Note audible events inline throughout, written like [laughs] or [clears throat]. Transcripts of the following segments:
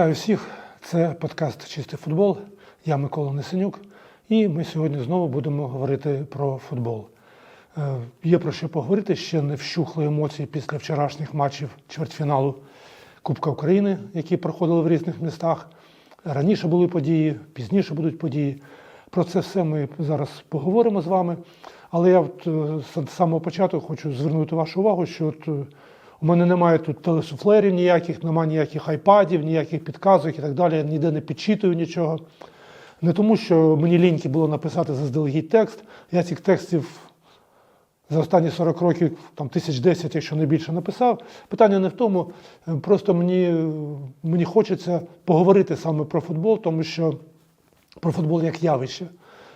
Вітаю всіх! Це подкаст Чистий футбол. Я Микола Несенюк, і ми сьогодні знову будемо говорити про футбол. Е, Є про що поговорити. Ще не вщухли емоції після вчорашніх матчів чвертьфіналу Кубка України, які проходили в різних містах. Раніше були події, пізніше будуть події. Про це все ми зараз поговоримо з вами. Але я от е, з самого початку хочу звернути вашу увагу, що от е, у мене немає тут телесуфлерів ніяких, немає ніяких айпадів, ніяких підказок і так далі. Я ніде не підчитую нічого. Не тому, що мені ліньки було написати заздалегідь текст. Я цих текстів за останні 40 років, там тисяч десять, якщо не більше, написав. Питання не в тому. е, Просто мені, е, мені хочеться поговорити саме про футбол, тому що про футбол як явище.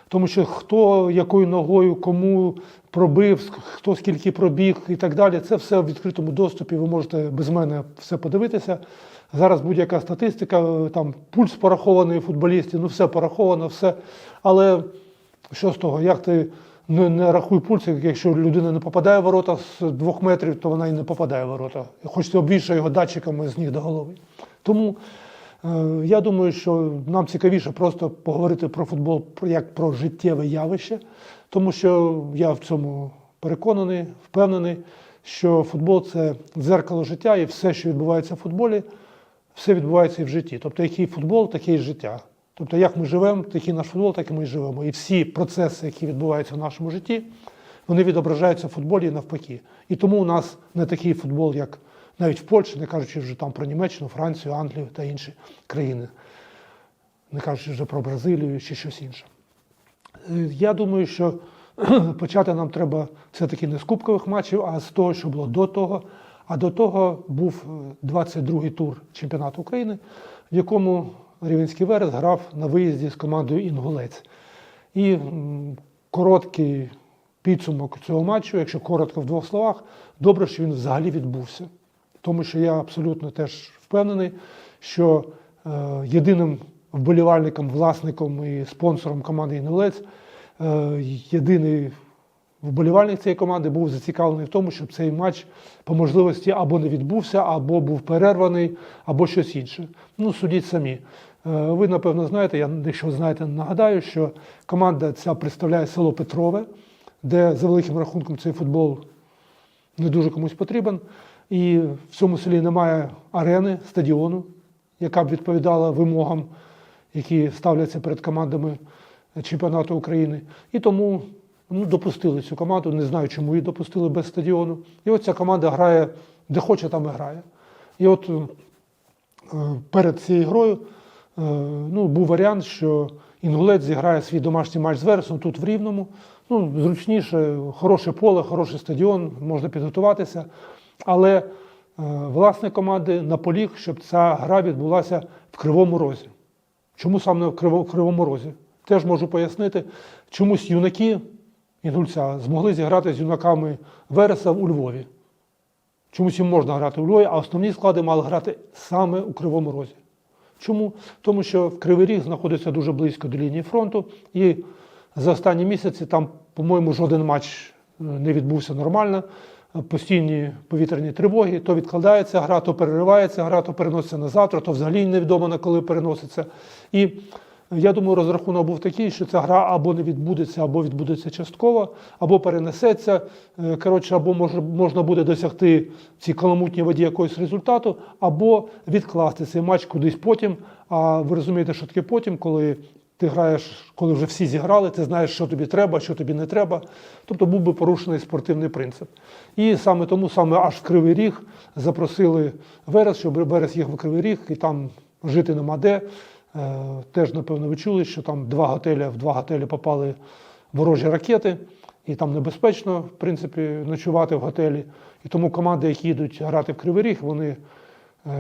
Тому що хто якою ногою, кому пробив, хто скільки пробіг і так далі, це все в відкритому доступі. Ви можете без мене все подивитися. Зараз будь-яка статистика, там пульс порахований футболістів, ну все пораховано, все. Але що з того, як ти не, не рахуй пульс, якщо людина не попадає в ворота з двох метрів, то вона і не попадає в ворота. Хоч ти обвішай його датчиками з ніг до голови. Тому я думаю, що нам цікавіше просто поговорити про футбол як про життєве явище, тому що я в цьому переконаний, впевнений, що футбол це дзеркало життя, і все, що відбувається в футболі, все відбувається і в житті. Тобто, який футбол, таке і життя. Тобто, як ми живемо, такий наш футбол, так і ми і живемо. І всі процеси, які відбуваються в нашому житті, вони відображаються в футболі і навпаки. І тому у нас не такий футбол, як навіть в Польщі, не кажучи вже там про Німеччину, Францію, Англію та інші країни, не кажучи вже про Бразилію чи щось інше. Е, Я думаю, що [clears throat] почати нам треба все-таки не з кубкових матчів, а з того, що було до того. А до того був е, 22-й тур чемпіонату України, в якому Рівенський Верес грав на виїзді з командою Інгулець. І короткий підсумок цього матчу, якщо коротко в двох словах, добре, що він взагалі відбувся. Тому що я абсолютно теж впевнений, що е, єдиним вболівальником, власником і спонсором команди Інгулець, е, єдиний вболівальник цієї команди був зацікавлений в тому, щоб цей матч по можливості або не відбувся, або був перерваний, або щось інше. Ну, судіть самі. Е, Ви, напевно, знаєте, я якщо знаєте, нагадаю, що команда ця представляє село Петрове, де за великим рахунком цей футбол не дуже комусь потрібен. І в цьому селі немає арени, стадіону, яка б відповідала вимогам, які ставляться перед командами чемпіонату України. І тому ну, допустили цю команду. Не знаю, чому її допустили без стадіону. І от ця команда грає де хоче, там і грає. І от е, перед цією грою е, ну, був варіант, що Інгулець зіграє свій домашній матч з Вересом тут в Рівному. Ну, зручніше, хороше поле, хороший стадіон, можна підготуватися. Але е, власник команди наполіг, щоб ця гра відбулася в Кривому Розі. Чому саме в Кривому Розі? Теж можу пояснити, чомусь юнаки Інгульця змогли зіграти з юнаками Вереса у Львові. Чомусь їм можна грати у Львові, а основні склади мали грати саме у Кривому Розі. Чому? Тому що в Кривий Ріг знаходиться дуже близько до лінії фронту, і за останні місяці там, по-моєму, жоден матч е, не відбувся нормально. Постійні повітряні тривоги, то відкладається гра, то переривається гра, то переноситься на завтра, то взагалі невідомо на коли переноситься. І я думаю, розрахунок був такий, що ця гра або не відбудеться, або відбудеться частково, або перенесеться. Е, Коротше, або може, можна буде досягти в цій каламутній воді якогось результату, або відкласти цей матч кудись потім. А ви розумієте, що таке потім, коли ти граєш, коли вже всі зіграли, ти знаєш, що тобі треба, що тобі не треба. Тобто був би порушений спортивний принцип. І саме тому, саме аж в Кривий Ріг запросили Верес, щоб Верес їхав в Кривий Ріг, і там жити нема де. Е, Теж, напевно, ви чули, що там два готелі, в два готелі попали ворожі ракети, і там небезпечно, в принципі, ночувати в готелі. І тому команди, які їдуть грати в Кривий Ріг, вони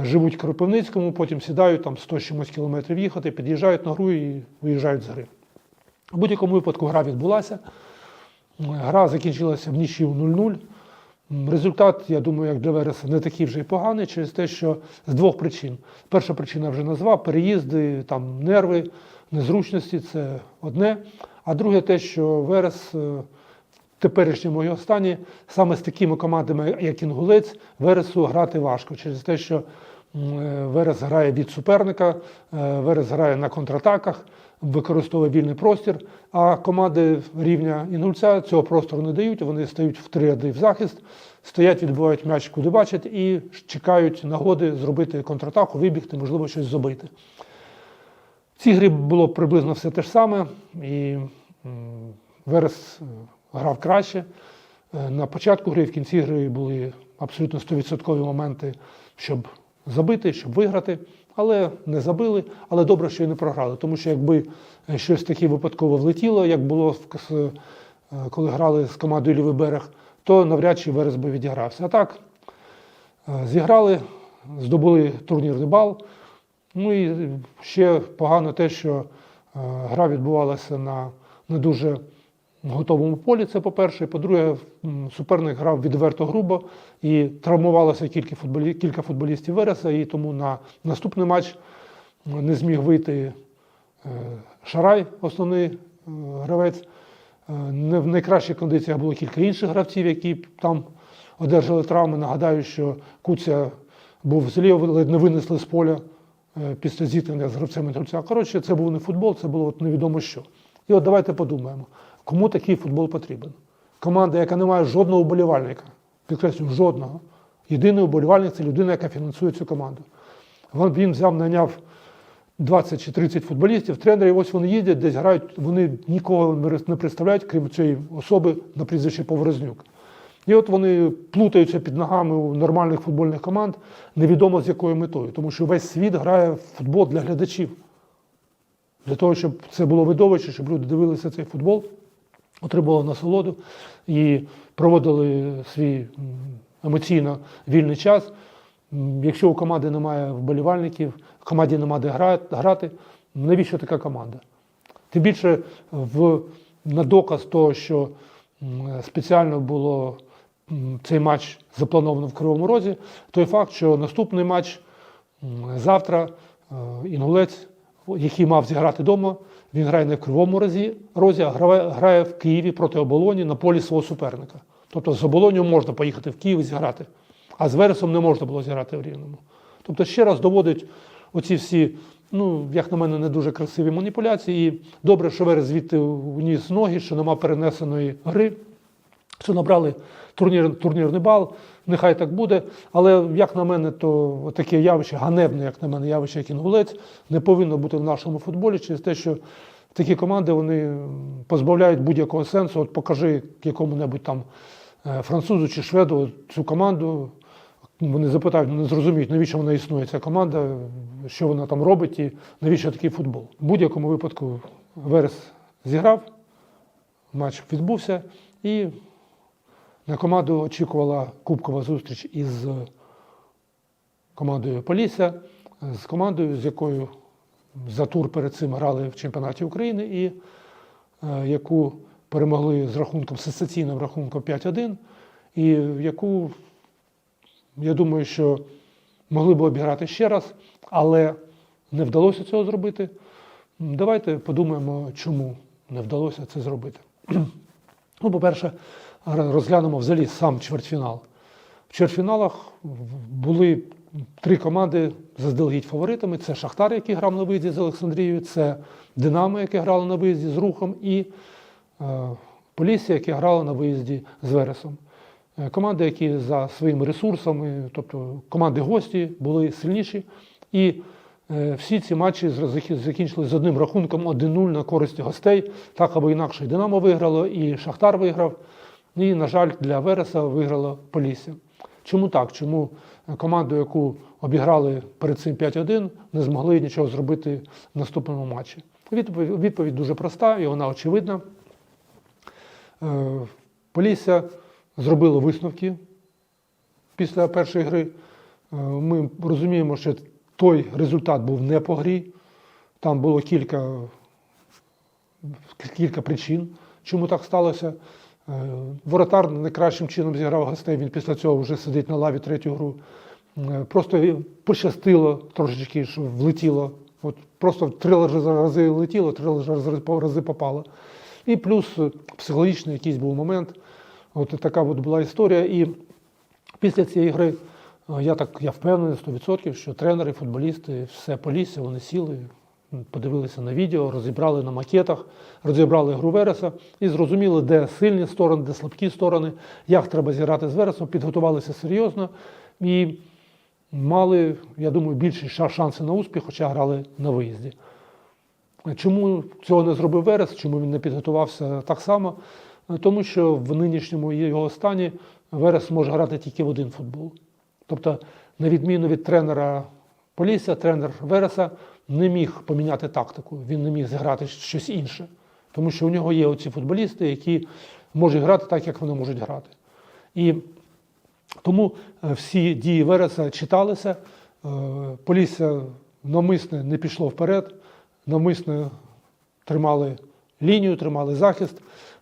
живуть в Кропивницькому, потім сідають там 100 з чимось кілометрів їхати, під'їжджають на гру і виїжджають з гри. У будь-якому випадку гра відбулася. Гра закінчилася в нічі 0-0. Результат, я думаю, як для Вереса, не такий вже й поганий через те, що з двох причин. Перша причина вже назвав переїзди, там нерви, незручності це одне. А друге, те, що Верес е, теперішньому його стані саме з такими командами, як Інгулець, Вересу грати важко через те, що е, Верес грає від суперника, е, Верес грає на контратаках, використовує вільний простір, а команди рівня Інгульця цього простору не дають, вони стають в три ряди в захист, стоять, відбувають м'яч, куди бачать, і чекають нагоди зробити контратаку, вибігти, можливо, щось забити. В цій грі було приблизно все те ж саме, і Верес грав краще. Е, На початку гри, в кінці гри були абсолютно 100% моменти, щоб забити, щоб виграти, але не забили. Але добре, що і не програли. Тому що якби е, щось таке випадково влетіло, як було е, коли грали з командою Лівий берег, то навряд чи Верес би відігрався. А так, зіграли, здобули турнірний бал. Ну і ще погано те, що гра відбувалася на не дуже готовому полі. Це по-перше. По-друге, суперник грав відверто грубо і травмувалося кілька, футболі... кілька футболістів Вереса, і тому на наступний матч не зміг вийти е, Шарай, основний е, гравець. Е, Не в найкращих кондиціях було кілька інших гравців, які там одержали травми. Нагадаю, що Куця був злів, ледь не винесли з поля після зіткнення з гравцем Інгульця. Коротше, це був не футбол, це було от невідомо що. І от давайте подумаємо, кому такий футбол потрібен. Команда, яка не має жодного вболівальника, підкреслюю, жодного. Єдиний вболівальник це людина, яка фінансує цю команду. Він- взяв, наняв 20 чи 30 футболістів, тренерів, ось вони їздять, десь грають, вони нікого не представляють, крім цієї особи на прізвище Поворознюк. І от вони плутаються під ногами у нормальних футбольних команд, невідомо з якою метою, тому що весь світ грає в футбол для глядачів. Для того, щоб це було видовище, щоб люди дивилися цей футбол, отримували насолоду і проводили свій емоційно вільний час. Якщо у команди немає вболівальників, в команді немає де грати, навіщо така команда? Тим більше в, на доказ того, що спеціально було цей матч заплановано в Кривому Розі, той факт, що наступний матч завтра е, інгулець, який мав зіграти вдома, він грає не в Кривому Розі, Розі а грає, в Києві проти оболоні на полі свого суперника. Тобто з оболонію можна поїхати в Київ і зіграти, а з Вересом не можна було зіграти в Рівному. Тобто ще раз доводить оці всі, ну, як на мене, не дуже красиві маніпуляції. І добре, що Верес звідти уніс ноги, що нема перенесеної гри, що набрали турнір, турнірний бал, нехай так буде. Але, як на мене, то таке явище, ганебне, як на мене, явище, як інгулець, не повинно бути в нашому футболі через те, що такі команди вони позбавляють будь-якого сенсу. От покажи якому-небудь там е, французу чи шведу цю команду. Вони запитають, не зрозуміють, навіщо вона існує, ця команда, що вона там робить і навіщо такий футбол. В будь-якому випадку Верес зіграв, матч відбувся, і на команду очікувала кубкова зустріч із командою Полісся, з командою, з якою за тур перед цим грали в чемпіонаті України, і е, яку перемогли з рахунком сенсаційним рахунком 5-1, і яку, я думаю, що могли б обіграти ще раз, але не вдалося цього зробити. Давайте подумаємо, чому не вдалося це зробити. [clears throat] Ну, по-перше, розглянемо взагалі сам чвертьфінал. В чвертьфіналах були три команди заздалегідь фаворитами: це Шахтар, який грав на виїзді з Олександрією, це Динамо, яке грало на виїзді з Рухом, і е, Полісся, яке грало на виїзді з Вересом. Е, Команди, які за своїми ресурсами, тобто команди гості, були сильніші. І е, всі ці матчі закінчили з одним рахунком 1-0 на користь гостей. Так або інакше Динамо виграло, і Шахтар виграв. І, на жаль, для Вереса виграло Полісся. Чому так? Чому команду, яку обіграли перед цим 5-1, не змогли нічого зробити в наступному матчі? Відповідь, відповідь дуже проста і вона очевидна. Е, Полісся зробило висновки після першої гри. Е, Ми розуміємо, що той результат був не по грі. Там було кілька, кілька причин, чому так сталося. Е, Воротар не кращим чином зіграв гостей, він після цього вже сидить на лаві третю гру. Е, Просто пощастило трошечки, що влетіло. От просто три рази летіло, три рази попало. І плюс е, психологічний якийсь був момент. От така от була історія. І після цієї гри Я так я впевнений 100%, що тренери, футболісти, все полісся, вони сіли, подивилися на відео, розібрали на макетах, розібрали гру Вереса і зрозуміли, де сильні сторони, де слабкі сторони, як треба зіграти з Вересом, підготувалися серйозно і мали, я думаю, більші шанси на успіх, хоча грали на виїзді. Чому цього не зробив Верес? Чому він не підготувався так само? Тому що в нинішньому його стані Верес може грати тільки в один футбол. Тобто, на відміну від тренера Полісся, тренер Вереса не міг поміняти тактику, він не міг зіграти щось інше. Тому що у нього є оці футболісти, які можуть грати так, як вони можуть грати. І тому е, всі дії Вереса читалися. Е, Полісся навмисне не пішло вперед, навмисне тримали лінію, тримали захист,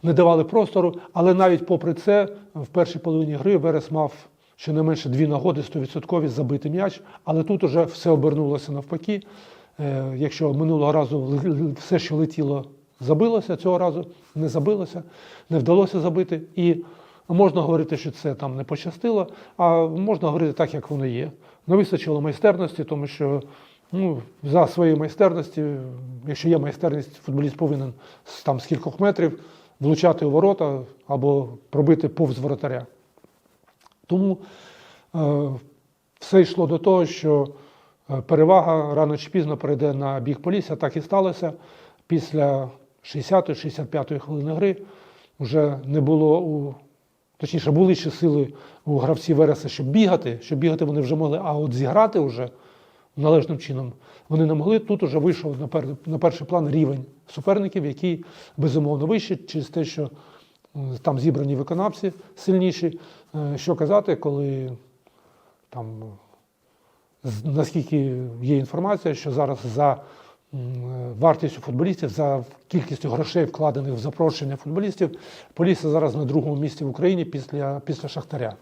не давали простору. Але навіть попри це, в першій половині гри Верес мав щонайменше дві нагоди 100% забити м'яч, але тут уже все обернулося навпаки. Е, Якщо минулого разу все, що летіло, забилося, цього разу не забилося, не вдалося забити. І можна говорити, що це там не пощастило, а можна говорити так, як воно є. Не вистачило майстерності, тому що ну, за своєю майстерності, якщо є майстерність, футболіст повинен там з кількох метрів влучати у ворота або пробити повз воротаря. Тому е, все йшло до того, що перевага рано чи пізно перейде на бік Полісся. Так і сталося. Після 60-65 хвилини гри вже не було у. Точніше, були ще сили у гравців Вереса, щоб бігати, щоб бігати вони вже могли, а от зіграти вже належним чином вони не могли. Тут уже вийшов на, пер, на перший план рівень суперників, який безумовно вищий, через те, що е, там зібрані виконавці сильніші. Е, Що казати, коли там наскільки є інформація, що зараз за вартістю футболістів, за кількістю грошей, вкладених в запрошення футболістів, Полісся зараз на другому місці в Україні після, після Шахтаря.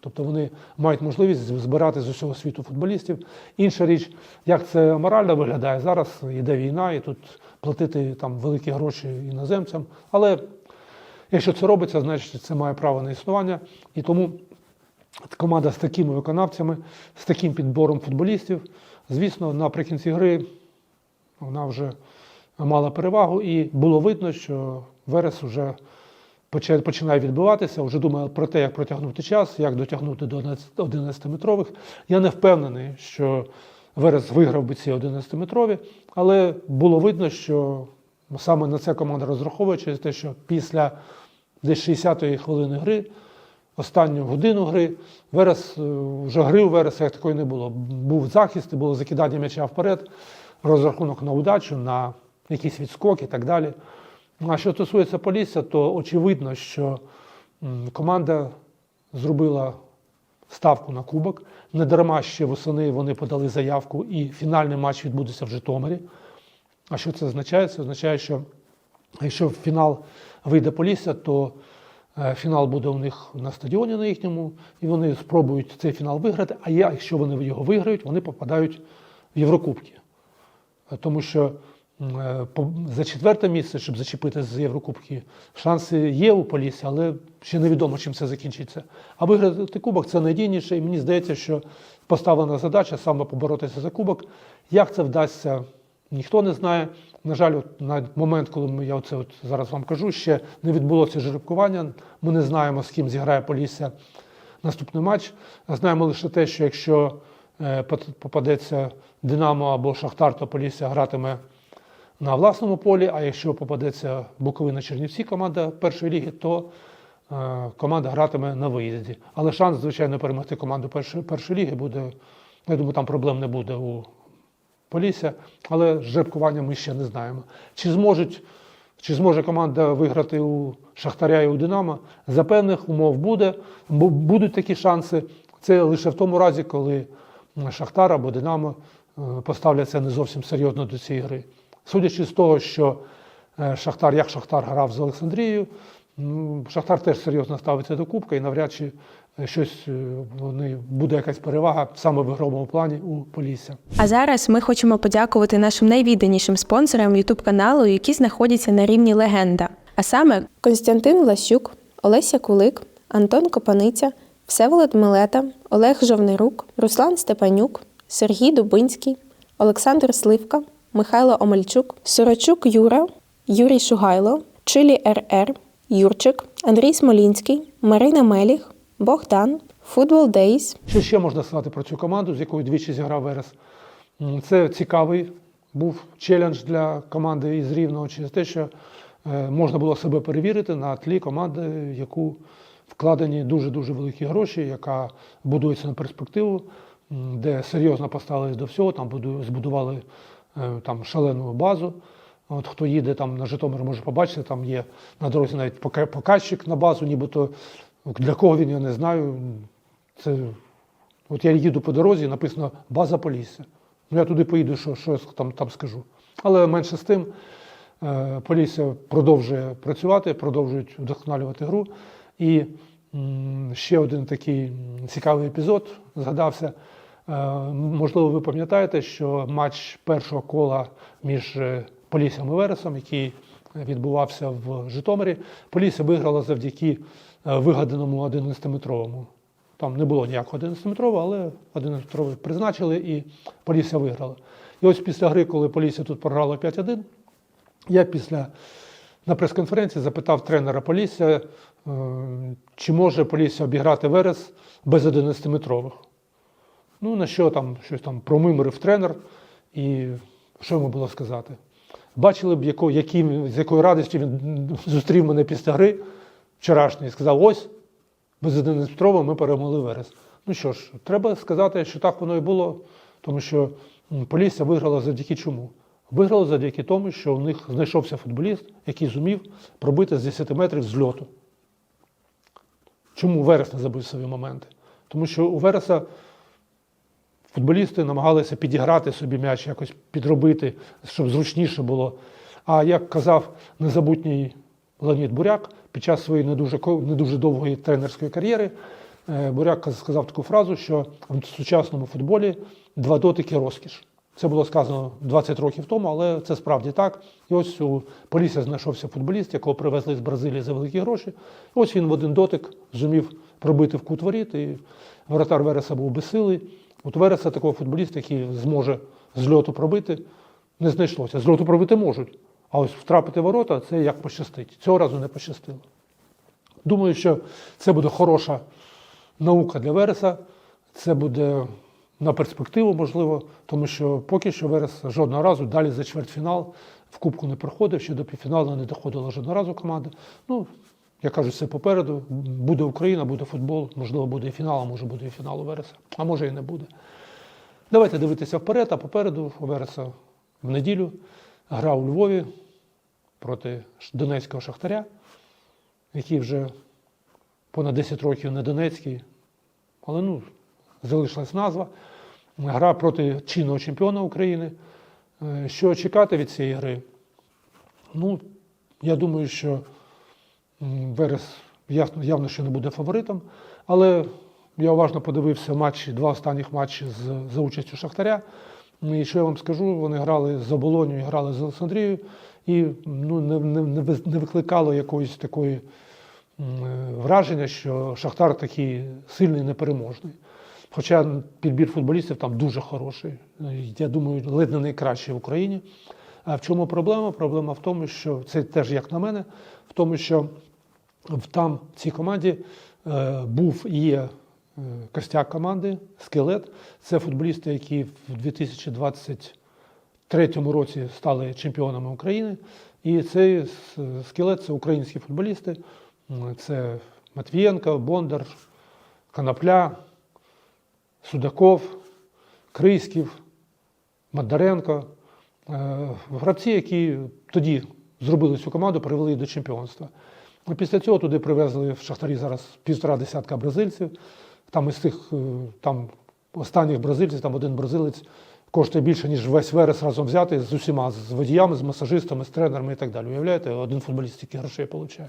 Тобто вони мають можливість збирати з усього світу футболістів. Інша річ, як це морально виглядає, зараз йде війна, і тут платити там великі гроші іноземцям. Але якщо це робиться, значить це має право на існування. І тому команда з такими виконавцями, з таким підбором футболістів, звісно, наприкінці гри вона вже мала перевагу, і було видно, що Верес вже починає відбиватися, вже думає про те, як протягнути час, як дотягнути до 11-метрових. Я не впевнений, що Верес виграв би ці 11-метрові, але було видно, що саме на це команда розраховує через те, що після десь 60-ї хвилини гри, останню годину гри, Верес, е, вже гри у Вереса як такої не було. Був захист, було закидання м'яча вперед, розрахунок на удачу, на якісь відскоки і так далі. А що стосується Полісся, то очевидно, що команда зробила ставку на кубок. Не дарма ще восени вони подали заявку, і фінальний матч відбудеться в Житомирі. А що це означає? Це означає, що якщо в фінал вийде Полісся, то фінал буде у них на стадіоні на їхньому, і вони спробують цей фінал виграти. А якщо вони його виграють, вони попадають в Єврокубки. Е, Тому що е, за четверте місце, щоб зачепити з Єврокубки, шанси є у Полісі, але ще невідомо, чим це закінчиться. А виграти кубок це надійніше, і мені здається, що поставлена задача саме поборотися за кубок. Як це вдасться, ніхто не знає. На жаль, от на момент, коли ми, я оце от зараз вам кажу, ще не відбулося жеребкування. Ми не знаємо, з ким зіграє Полісся наступний матч. Знаємо лише те, що якщо е, попадеться Динамо або Шахтар, то Полісся гратиме на власному полі. А якщо попадеться Буковина Чернівці, команда першої ліги, то е, команда гратиме на виїзді. Але шанс, звичайно, перемогти команду першої, першої ліги буде. Я думаю, там проблем не буде у Полісся, але жеребкування ми ще не знаємо. Чи зможуть, чи зможе команда виграти у Шахтаря і у Динамо? За певних умов буде. Бу- Будуть такі шанси. Це лише в тому разі, коли Шахтар або Динамо е, поставляться не зовсім серйозно до цієї гри. Судячи з того, що е, Шахтар, як Шахтар грав з Олександрією, Шахтар теж серйозно ставиться до Кубка і навряд чи щось е, вони, буде якась перевага саме в ігровому плані у Полісся. А зараз ми хочемо подякувати нашим найвідданішим спонсорам youtube каналу, які знаходяться на рівні легенда. А саме Константин Влащук, Олеся Кулик, Антон Копаниця, Всеволод Милета, Олег Жовнирук, Руслан Степанюк, Сергій Дубинський, Олександр Сливка, Михайло Омельчук, Сорочук Юра, Юрій Шугайло, Чилі РР, Юрчик, Андрій Смолінський, Марина Меліх, Богдан, Футбол Дейс, Що ще можна сказати про цю команду, з якою двічі зіграв Верес? Це цікавий був челендж для команди із Рівного через те, що е, можна було себе перевірити на тлі команди, в яку вкладені дуже-дуже великі гроші, яка будується на перспективу, де серйозно поставились до всього, там збудували е, там шалену базу. От хто їде там на Житомир, може побачити, там є на дорозі навіть показчик на базу, нібито для кого він, я не знаю. Це От я їду по дорозі, написано база Полісся. Ну я туди поїду, що, що там, там скажу. Але менше з тим, е, Полісся продовжує працювати, продовжують вдосконалювати гру. І ще один такий цікавий епізод згадався. Е, можливо, ви пам'ятаєте, що матч першого кола між е, Поліссям і Вересом, який відбувався в Житомирі, Полісся виграла завдяки вигаданому 11-метровому. Там не було ніякого 11-метрового, але 11-метровий призначили і Полісся виграла. І ось після гри, коли Полісся тут програла 5-1, я після на прес-конференції запитав тренера Полісся, е, чи може Полісся обіграти Верес без 11-метрових. Ну, на що там щось там промимрив тренер, і що йому було сказати? Бачили б, яко, яким, з якою радістю він зустрів мене після гри вчорашньої і сказав: ось, без 11 ми перемогли Верес. Ну що ж, треба сказати, що так воно і було, тому що Полісся виграла завдяки чому? Виграла завдяки тому, що у них знайшовся футболіст, який зумів пробити з 10 метрів з льоту. Чому Верес не забив свої моменти? Тому що у Вереса футболісти намагалися підіграти собі м'яч, якось підробити, щоб зручніше було. А як казав незабутній Леонід Буряк, під час своєї не дуже, не дуже довгої тренерської кар'єри, е, Буряк сказав таку фразу, що в сучасному футболі два дотики розкіш. Це було сказано 20 років тому, але це справді так. І ось у Полісся знайшовся футболіст, якого привезли з Бразилії за великі гроші. І ось він в один дотик зумів пробити в кут воріт, і воротар Вереса був безсилий. От Вереса такого футболіста, який зможе з льоту пробити, не знайшлося. З льоту пробити можуть, а ось втрапити ворота це як пощастить. Цього разу не пощастило. Думаю, що це буде хороша наука для Вереса. Це буде на перспективу, можливо, тому що поки що Верес жодного разу далі за чвертьфінал в Кубку не проходив, ще до півфіналу не доходила жодного разу команда. Ну, я кажу, все попереду. Буде Україна, буде футбол, можливо, буде і фінал, а може буде і фінал у Вереса, а може і не буде. Давайте дивитися вперед, а попереду у Вереса в неділю гра у Львові проти Донецького Шахтаря, який вже понад 10 років не Донецький, але ну, залишилась назва. Гра проти чинного чемпіона України. Е, Що чекати від цієї гри? Ну, я думаю, що Верес явно, що не буде фаворитом, але я уважно подивився матчі, два останніх матчі з, за участю Шахтаря. І що я вам скажу, вони грали з Оболонію, грали з Олександрією, і ну, не, не, не викликало якоїсь такої е, враження, що Шахтар такий сильний, непереможний. Хоча підбір футболістів там дуже хороший. Я думаю, ледь не найкращий в Україні. А в чому проблема? Проблема в тому, що це теж як на мене, в тому, що там в цій команді е, був і є костяк команди, скелет. Це футболісти, які в 2023 році стали чемпіонами України. І цей скелет це українські футболісти. Це Матвієнко, Бондар, Конопля, Судаков, Крийськів, Мадаренко. Е, Гравці, які тоді зробили цю команду, привели її до чемпіонства. Після цього туди привезли в Шахтарі зараз півтора десятка бразильців. Там із тих е, там, останніх бразильців, там один бразилець коштує більше, ніж весь Верес разом взятий з усіма, з водіями, з масажистами, з тренерами і так далі. Уявляєте, один футболіст стільки грошей отримує.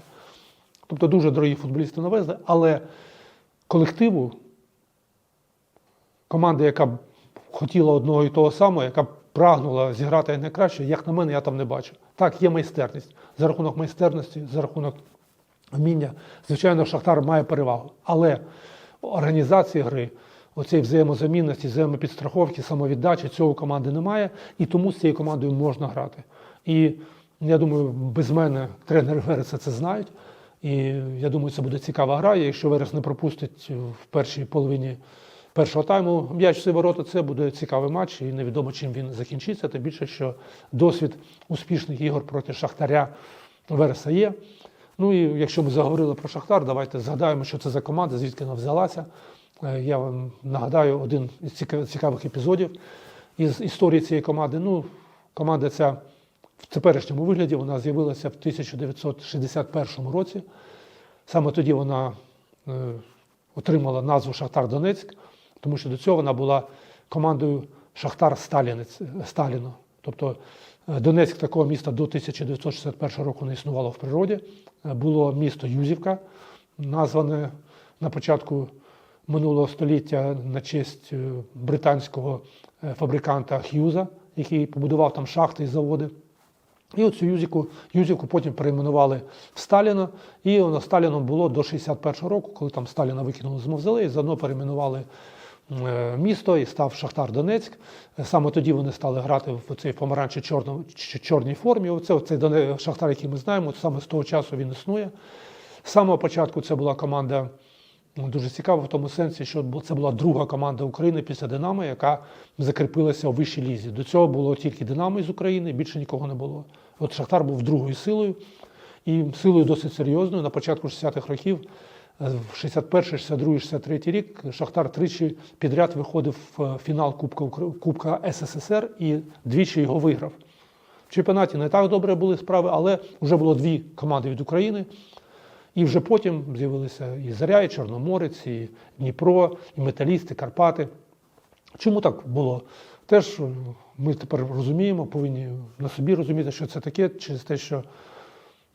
Тобто дуже дорогі футболісти навезли, але колективу команда, яка б хотіла одного і того самого, яка прагнула зіграти найкраще, як на мене, я там не бачу. Так, є майстерність. За рахунок майстерності, за рахунок вміння, звичайно, Шахтар має перевагу. Але організації гри, оцеї взаємозамінності, взаємопідстраховки, самовіддачі цього команди немає, і тому з цією командою можна грати. І я думаю, без мене тренери Вереса це знають. І я думаю, це буде цікава гра. І Якщо Верес не пропустить в першій половині першого тайму м'яч ворота, це буде цікавий матч, і невідомо чим він закінчиться. Тим більше, що досвід успішних ігор проти Шахтаря Вереса є. Ну і якщо ми заговорили про Шахтар, давайте згадаємо, що це за команда, звідки вона взялася. Е, Я вам нагадаю один із цікавих епізодів із історії цієї команди. Ну, команда ця в теперішньому вигляді вона з'явилася в 1961 році. Саме тоді вона е, отримала назву Шахтар Донецьк, тому що до цього вона була командою Шахтар Сталінець, Сталіно. Тобто е, Донецьк такого міста до 1961 року не існувало в природі. Е, Було місто Юзівка, назване на початку минулого століття на честь е, британського фабриканта Х'юза, який побудував там шахти і заводи. І оцю Юзівку, Юзівку потім перейменували в Сталіна, і воно Сталіном було до 61-го року, коли там Сталіна викинули з мавзолею, заодно перейменували місто і став Шахтар Донецьк. Е, Саме тоді вони стали грати в цій помаранчі чорній формі. Оце оцей Шахтар, який ми знаємо, саме з того часу він існує. З самого початку це була команда ну, дуже цікава в тому сенсі, що це була друга команда України після Динамо, яка закріпилася у вищій лізі. До цього було тільки Динамо із України, більше нікого не було. От Шахтар був другою силою, і силою досить серйозною. На початку 60-х років, е, 61, 62, 63 рік, Шахтар тричі підряд виходив в фінал Кубка, Кубка СССР і двічі його виграв. В чемпіонаті не так добре були справи, але вже було дві команди від України. І вже потім з'явилися і Заря, і Чорноморець, і Дніпро, і Металіст, і Карпати. Чому так було? Теж е, ми тепер розуміємо, повинні на собі розуміти, що це таке, через те, що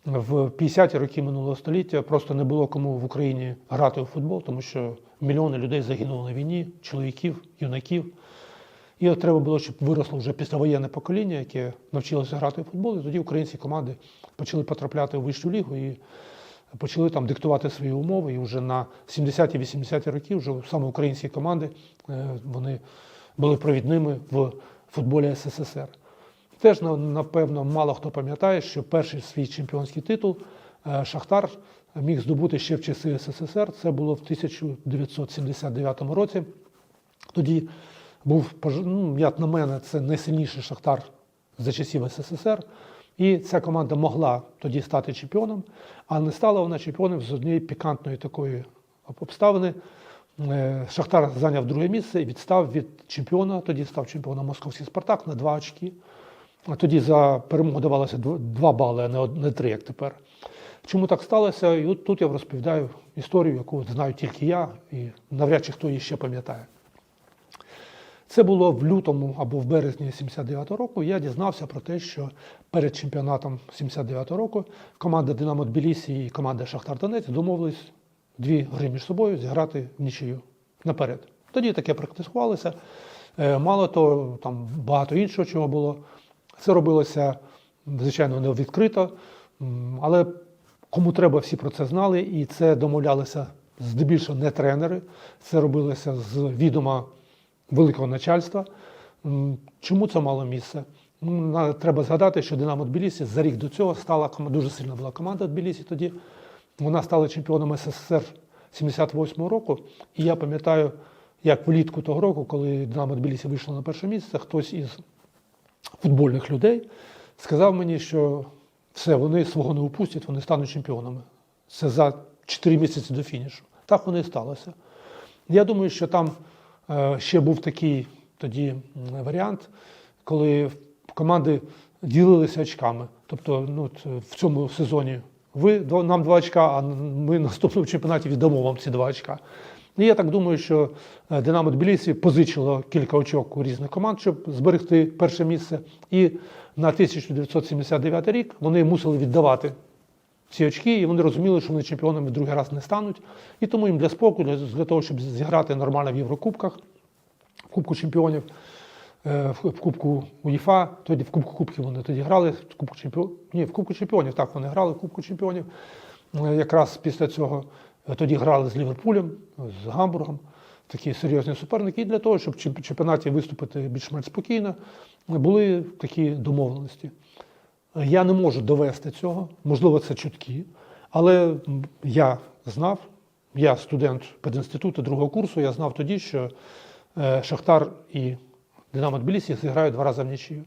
в 50-ті роки минулого століття просто не було кому в Україні грати у футбол, тому що мільйони людей загинули на війні, чоловіків, юнаків. І от треба було, щоб виросло вже післявоєнне покоління, яке навчилося грати у футбол, і тоді українські команди почали потрапляти у вищу лігу і почали там диктувати свої умови. І вже на 70-ті, 80-ті роки вже саме українські команди е, вони були провідними в футболі СССР. Теж напевно мало хто пам'ятає, що перший свій чемпіонський титул е, Шахтар міг здобути ще в часи СССР. Це було в 1979 році. Тоді був, ну, як на мене, це найсильніший Шахтар за часів СССР. І ця команда могла тоді стати чемпіоном, а не стала вона чемпіоном з однієї пікантної такої обставини. Е, Шахтар зайняв друге місце і відстав від чемпіона. Тоді став чемпіоном московський Спартак на два очки. А тоді за перемогу давалося дв- два бали, а не од- не три, як тепер. Чому так сталося? І от тут я розповідаю історію, яку знаю тільки я, і навряд чи хто її ще пам'ятає. Це було в лютому або в березні 79-го року. Я дізнався про те, що перед чемпіонатом 79-го року команда Динамо Тбілісі і команда Шахтар Донець домовились дві гри між собою зіграти в нічию наперед. Тоді таке практикувалося. Е, Мало того, там багато іншого чого було. Це робилося, звичайно, не відкрито, але кому треба, всі про це знали, і це домовлялися здебільшого не тренери. Це робилося з відома великого начальства. Чому це мало місце? Треба згадати, що Динамо Тбілісі за рік до цього стала дуже сильна була команда Тбілісі тоді. Вона стала чемпіоном СССР 78-го року. І я пам'ятаю, як влітку того року, коли Динамо Тбілісі вийшло на перше місце, хтось із футбольних людей сказав мені, що все, вони свого не упустять, вони стануть чемпіонами. Це за 4 місяці до фінішу. Так воно і сталося. Я думаю, що там е, ще був такий тоді варіант, коли команди ділилися очками. Тобто, ну, в цьому сезоні ви нам два очка, а ми наступному чемпіонаті віддамо вам ці два очка. І я так думаю, що е, Динамо Тбілісі позичило кілька очок у різних команд, щоб зберегти перше місце. І на 1979 рік вони мусили віддавати ці очки, і вони розуміли, що вони чемпіонами в другий раз не стануть. І тому їм для спокою, для, того, щоб зіграти нормально в Єврокубках, в Кубку чемпіонів, е, в, Кубку УЄФА, тоді в Кубку Кубків вони тоді грали, в Кубку чемпіонів, ні, в Кубку чемпіонів, так вони грали в Кубку чемпіонів. Е, Якраз після цього Тоді грали з Ліверпулем, з Гамбургом, такі серйозні суперники. І для того, щоб в чемпіонаті виступити більш-менш спокійно, були такі домовленості. Я не можу довести цього, можливо, це чутки, але я знав, я студент пединституту другого курсу, я знав тоді, що е, Шахтар і Динамо Тбілісі зіграють два рази в нічию.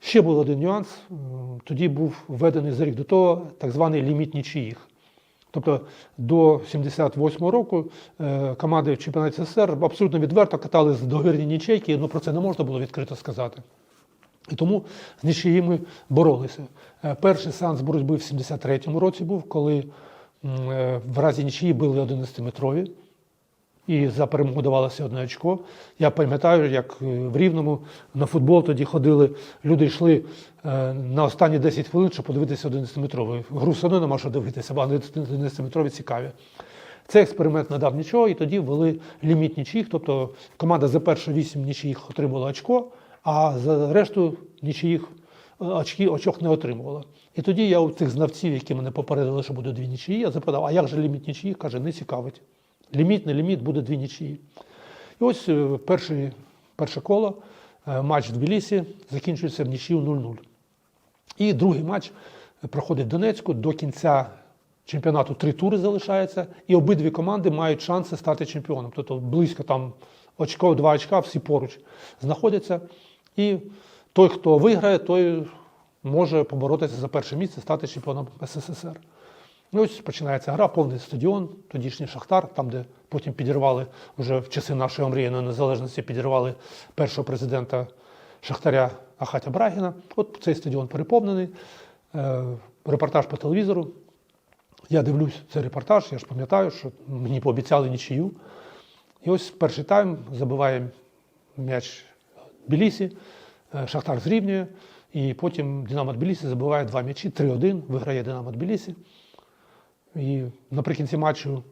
Ще був один нюанс. Тоді був введений за рік до того так званий ліміт нічиїх. Тобто до 78-го року е, команди в чемпіонаті СССР абсолютно відверто катали з договірні нічейки, але про це не можна було відкрито сказати. І тому з нічиїми боролися. Е, Перший сеанс боротьби в 73-му році був, коли е, в разі нічиї били 11-метрові. І за перемогу давалося одне очко. Я пам'ятаю, як е, в Рівному на футбол тоді ходили, люди йшли е, на останні 10 хвилин, щоб подивитися 11-метровий. Гру все одно нема що дивитися, бо 11-метрові цікаві. Цей експеримент не дав нічого, і тоді ввели ліміт нічиїх, тобто команда за перші 8 нічиїх отримала очко, а за решту нічиїх е, очки, очок не отримувала. І тоді я у цих знавців, які мене попередили, що буде дві нічиї, я запитав, а як же ліміт нічиїх? Каже, не цікавить. Ліміт, не ліміт, буде дві нічиї. І ось е, перший, перше коло, е, матч в Тбілісі закінчується в нічию 0-0. І другий матч проходить в Донецьку до кінця чемпіонату три тури залишається, і обидві команди мають шанси стати чемпіоном. Тобто близько там очко, два очка, всі поруч знаходяться. І той, хто виграє, той може поборотися за перше місце, стати чемпіоном СССР. Ну, ось починається гра, повний стадіон, тодішній Шахтар, там, де потім підірвали вже в часи нашої омріяної незалежності, підірвали першого президента Шахтаря Ахатя Брагіна. От цей стадіон переповнений. Е, репортаж по телевізору. Я дивлюсь цей репортаж, я ж пам'ятаю, що мені пообіцяли нічию. І ось перший тайм забиває м'яч Білісі, е, Шахтар зрівнює, і потім Динамо Тбілісі забиває два м'ячі, 3-1, виграє Динамо Тбілісі. І наприкінці матчу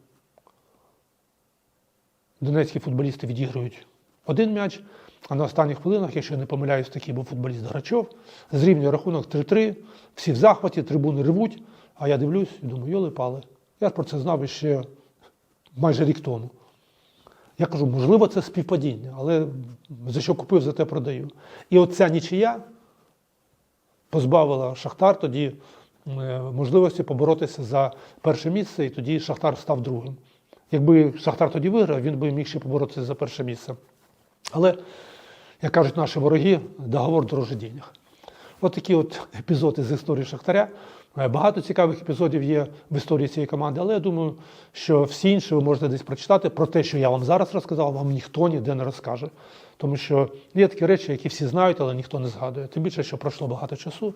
донецькі футболісти відіграють один м'яч, а на останніх хвилинах, якщо я не помиляюсь, такий був футболіст Грачов, зрівнює рахунок 3-3, всі в захваті, трибуни ревуть, а я дивлюсь і думаю, йоли пали. Я ж про це знав ще майже рік тому. Я кажу, можливо, це співпадіння, але за що купив, за те продаю. І оця нічия позбавила Шахтар тоді можливості поборотися за перше місце, і тоді Шахтар став другим. Якби Шахтар тоді виграв, він би міг ще поборотися за перше місце. Але, як кажуть наші вороги, договор дороже денег. От такі от епізоди з історії Шахтаря. Е, Багато цікавих епізодів є в історії цієї команди, але я думаю, що всі інші ви можете десь прочитати про те, що я вам зараз розказав, вам ніхто ніде не розкаже. Тому що є такі речі, які всі знають, але ніхто не згадує. Тим більше, що пройшло багато часу,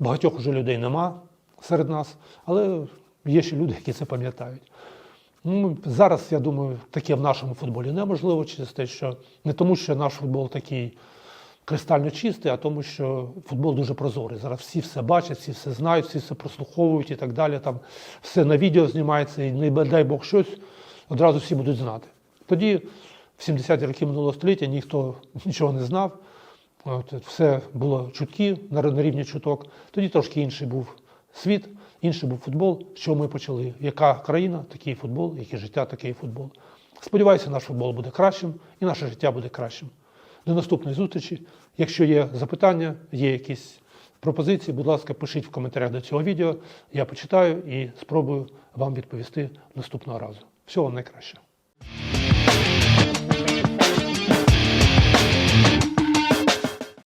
багатьох уже людей нема серед нас, але є ще люди, які це пам'ятають. Ну, зараз, я думаю, таке в нашому футболі неможливо через те, що не тому, що наш футбол такий кристально чистий, а тому, що футбол дуже прозорий. Зараз всі все бачать, всі все знають, всі все прослуховують і так далі. Там все на відео знімається, і не дай Бог щось, одразу всі будуть знати. Тоді, в 70-ті роки минулого століття, ніхто [laughs] нічого не знав. От, все було чутки на рівні чуток. Тоді трошки інший був світ, інший був футбол. З чого ми почали? Яка країна, такий футбол, яке життя, такий футбол. Сподіваюся, наш футбол буде кращим і наше життя буде кращим. До наступної зустрічі. Якщо є запитання, є якісь пропозиції, будь ласка, пишіть в коментарях до цього відео. Я почитаю і спробую вам відповісти наступного разу. Всього вам найкраще.